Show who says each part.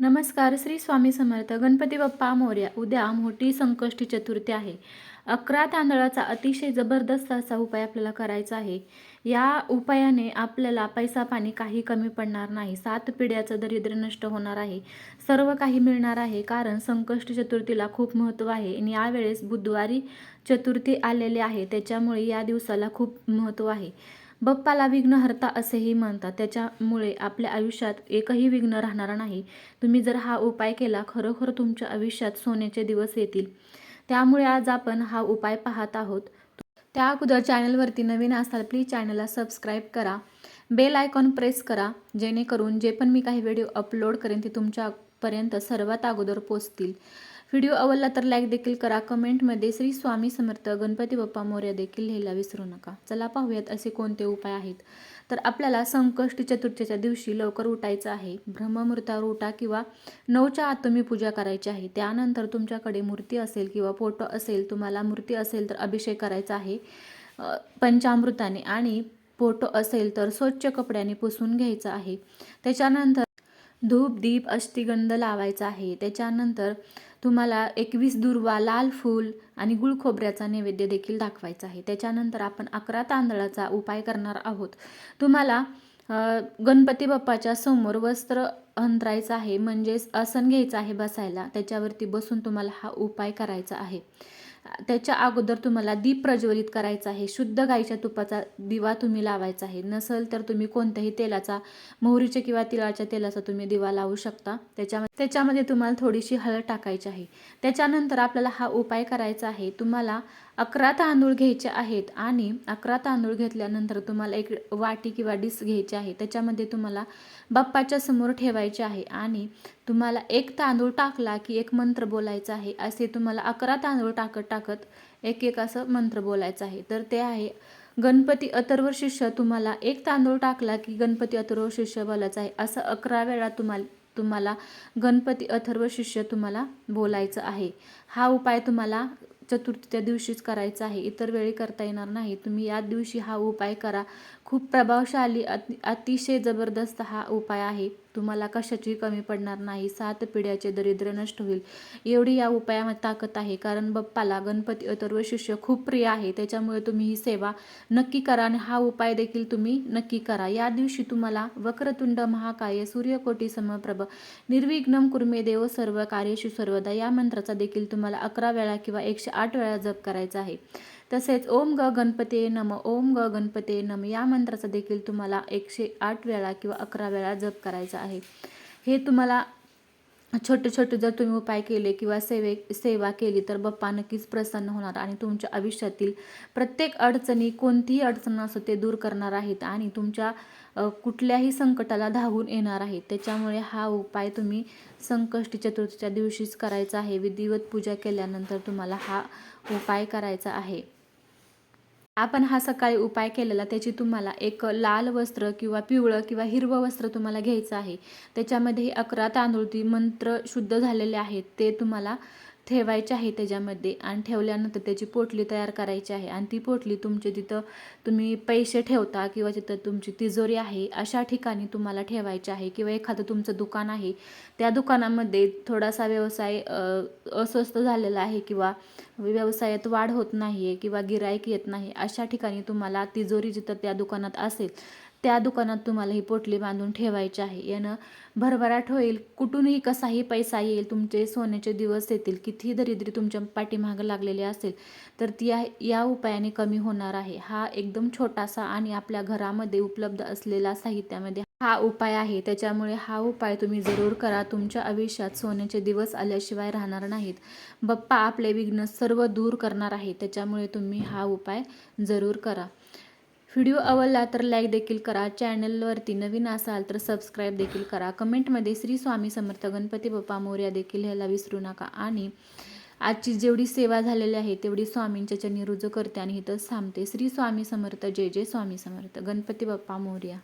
Speaker 1: नमस्कार श्री स्वामी समर्थ. गणपती बाप्पा मोर्या उद्या मोठी संकष्टी चतुर्थी आहे. अकरा तांदळाचा अतिशय जबरदस्त असा उपाय आपल्याला करायचा आहे. या उपायाने आपल्याला पैसा पाणी काही कमी पडणार नाही. सात पिढ्याचं दरिद्र नष्ट होणार आहे. सर्व काही मिळणार आहे कारण संकष्टी चतुर्थीला खूप महत्त्व आहे. आणि यावेळेस बुधवारी चतुर्थी आलेली आहे त्याच्यामुळे या दिवसाला खूप महत्त्व आहे. बप्पाला विघ्नहर्ता असेही म्हणतात. त्याच्यामुळे आपल्या आयुष्यात एकही विघ्न राहणार नाही. तुम्ही जर हा उपाय केला खरोखर तुमच्या आयुष्यात सोन्याचे दिवस येतील. त्यामुळे आज आपण हा उपाय पाहत आहोत. त्या अगोदर चॅनलवरती नवीन असाल प्लीज चॅनलला सबस्क्राईब करा. बेल आयकॉन प्रेस करा जेणेकरून जे पण मी काही व्हिडिओ अपलोड करेन ते तुमच्यापर्यंत सर्वात अगोदर पोचतील. व्हिडिओ आवडला तर लाईक देखील करा. कमेंटमध्ये श्री स्वामी समर्थ गणपती बाप्पा मोर्या देखील लिहायला विसरू नका. चला पाहूयात असे कोणते उपाय आहेत? तर आपल्याला संकष्ट चतुर्थीच्या दिवशी लवकर उठायचं आहे. ब्रह्ममुहूर्तावर उठा किंवा नऊच्या आत तुम्ही पूजा करायची आहे. त्यानंतर तुमच्याकडे मूर्ती असेल किंवा फोटो असेल तुम्हाला मूर्ती असेल तर अभिषेक करायचा आहे पंचामृताने. आणि फोटो असेल तर स्वच्छ कपड्याने पुसून घ्यायचं आहे. त्याच्यानंतर धूप दीप अष्टिगंध लावायचा आहे. त्याच्यानंतर तुम्हाला एकवीस दुर्वा लाल फूल आणि गुळ खोबऱ्याचा नैवेद्य देखील दाखवायचा आहे. त्याच्यानंतर आपण अकरा तांदळाचा उपाय करणार आहोत. तुम्हाला गणपती बाप्पाच्या समोर वस्त्र अंतरायचं आहे म्हणजेच आसन घ्यायचं आहे बसायला. त्याच्यावरती बसून तुम्हाला हा उपाय करायचा आहे. त्याच्या अगोदर तुम्हाला दीप प्रज्वलित करायचा आहे शुद्ध गाईच्या तुपाचा दिवा तुम्ही लावायचा आहे. नसेल तर तुम्ही कोणत्याही तेलाचा मोहरीच्या किंवा तिळाच्या तेलाचा तुम्ही दिवा लावू शकता. त्याच्यामध्ये त्याच्यामध्ये तुम्हाला थोडीशी हळद टाकायची आहे. त्याच्यानंतर आपल्याला हा उपाय करायचा आहे. तुम्हाला अकरा तांदूळ घ्यायचे आहेत आणि अकरा तांदूळ घेतल्यानंतर तुम्हाला एक वाटी किंवा डिस घ्यायची आहे. त्याच्यामध्ये तुम्हाला बाप्पाच्या समोर ठेवायचे आहे आणि तुम्हाला एक तांदूळ टाकला की एक मंत्र बोलायचा आहे असे तुम्हाला अकरा तांदूळ टाकत टाकत एक एक असं मंत्र बोलायचं आहे. तर ते आहे गणपती अथर्व शिष्य तुम्हाला एक तांदूळ टाकला की गणपती अथर्व शिष्य बोलायचं आहे असं अकरा वेळा तुम्हाला तुम्हाला गणपती अथर्व शिष्य तुम्हाला बोलायचं आहे. हा उपाय तुम्हाला चतुर्थीच्या दिवशीच करायचा आहे इतर वेळी करता येणार नाही. तुम्ही या दिवशी हा उपाय करा. खूप प्रभावशाली अतिशय जबरदस्त हा उपाय आहे. तुम्हाला कशाची कमी पडणार नाही. सात पिढ्याचे दरिद्र नष्ट होईल. एवढी या उपायामध्ये ताकद आहे. कारण बाप्पाला गणपती अथर्व शिष्य खूप प्रिय आहे. त्याच्यामुळे तुम्ही ही सेवा नक्की करा आणि हा उपाय देखील तुम्ही नक्की करा. या दिवशी तुम्हाला वक्रतुंड महाकाय सूर्यकोटी समप्रभ निर्विघ्नम कुर्मे देव सर्व कार्यशु सर्वदा या मंत्राचा देखील तुम्हाला अकरा वेळा किंवा एकशे आठ वेळा जप करायचा आहे. तसेच ओम ग गणपते नम ओम ग गणपते नम या मंत्राचा देखील तुम्हाला एकशे आठ वेळा किंवा अकरा वेळा जप करायचा आहे. हे तुम्हाला छोटे छोटे जर तुम्ही उपाय केले किंवा सेवे सेवा केली तर बाप्पा नक्कीच प्रसन्न होणार आणि तुमच्या आयुष्यातील प्रत्येक अडचणी कोणतीही अडचण असो ते दूर करणार आहेत आणि तुमच्या कुठल्याही संकटाला धावून येणार आहेत. त्याच्यामुळे हा उपाय तुम्ही संकष्टी चतुर्थीच्या दिवशीच करायचा आहे. विधिवत पूजा केल्यानंतर तुम्हाला हा उपाय करायचा आहे. आपण हा सकाळी उपाय केलेला त्याची तुम्हाला एक लाल वस्त्र किंवा पिवळं किंवा हिरवं वस्त्र तुम्हाला घ्यायचं आहे. त्याच्यामध्ये अकरा तांदूळ ती मंत्र शुद्ध झालेले आहेत ते तुम्हाला ठेवायचे आहे त्याच्यामध्ये आणि ठेवल्यानंतर त्याची पोटली तयार करायची आहे. आणि ती पोटली तुमचे तिथं तुम्ही पैसे ठेवता किंवा तिथं तुमची तिजोरी आहे अशा ठिकाणी तुम्हाला ठेवायची आहे किंवा एखादं तुमचं दुकान आहे त्या दुकानामध्ये थोडासा व्यवसाय अस्वस्थ झालेला आहे किंवा व्यवसायात वाढ होत नाही आहे किंवा गिरायक येत नाही अशा ठिकाणी तुम्हाला तिजोरी जिथं त्या दुकानात असेल त्या दुकानात तुम्हाला ही पोटली बांधून ठेवायची आहे. यानं भरभराट होईल. कुठूनही कसाही पैसा येईल तुमचे सोन्याचे दिवस येतील कितीही दरिद्री तुमच्या पाठीमागं लागलेली असेल तर ती या उपायाने कमी होणार आहे. हा एकदम छोटासा आणि आपल्या घरामध्ये उपलब्ध असलेला साहित्यामध्ये हा उपाय आहे. त्याच्यामुळे हा उपाय तुम्ही जरूर करा. तुमच्या आयुष्यात सोन्याचे दिवस आल्याशिवाय राहणार नाहीत. बाप्पा आपले विघ्न सर्व दूर करणार आहे. त्याच्यामुळे तुम्ही हा उपाय जरूर करा. व्हिडिओ आवडला तर लाईक देखील करा. चॅनलवरती नवीन असाल तर सबस्क्राईब देखील करा. कमेंटमध्ये श्री स्वामी समर्थ गणपती बाप्पा मोर्या देखील ह्याला विसरू नका. आणि आजची जेवढी सेवा झालेली आहे तेवढी स्वामींच्या चरणी रुजू करते आणि इथंच थांबते. श्री स्वामी समर्थ. जय जय स्वामी समर्थ. गणपती बाप्पा मोर्या.